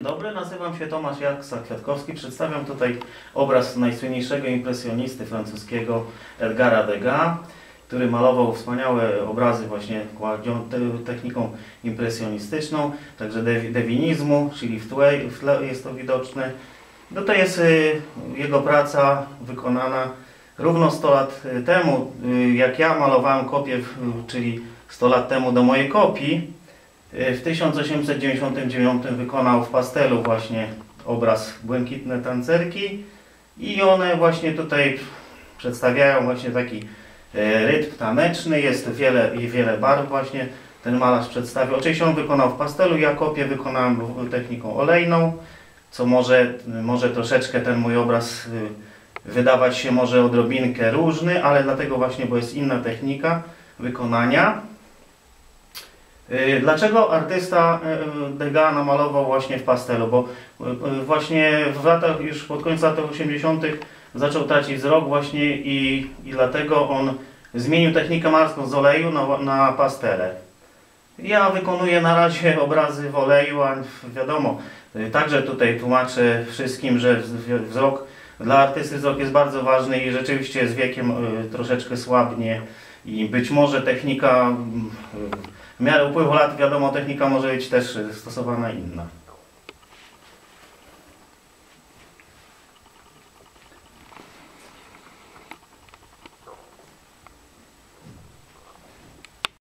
Dobry, nazywam się Tomasz Jaksa-Kwiatkowski. Przedstawiam tutaj obraz najsłynniejszego impresjonisty francuskiego Edgara Degas, który malował wspaniałe obrazy właśnie techniką impresjonistyczną, także dewi- dewinizmu, czyli w tle, w tle jest to widoczne. No to jest y, jego praca wykonana równo 100 lat y, temu, y, jak ja malowałem kopię, czyli 100 lat temu do mojej kopii. Y, W 1899 wykonał w pastelu właśnie obraz Błękitne tancerki i one właśnie tutaj przedstawiają właśnie taki e, rytm taneczny, jest wiele, wiele barw właśnie ten malarz przedstawił. Oczywiście on wykonał w pastelu, ja kopię wykonałem techniką olejną, co może, może troszeczkę ten mój obraz y, wydawać się może odrobinkę różny, ale dlatego właśnie, bo jest inna technika wykonania. Y, Dlaczego artysta y, Degas namalował właśnie w pastelu? Bo y, y, właśnie w latach, już pod koniec lat 80. zaczął tracić wzrok właśnie i, i dlatego on zmienił technikę malarską z oleju na, na pastele. Ja wykonuję na razie obrazy w oleju, a wiadomo, y, także tutaj tłumaczę wszystkim, że wz- wzrok dla artysty wzrok jest bardzo ważny i rzeczywiście z wiekiem y, troszeczkę słabnie i być może technika mm, y, w miarę upływu lat, wiadomo, technika może być też y, stosowana inna.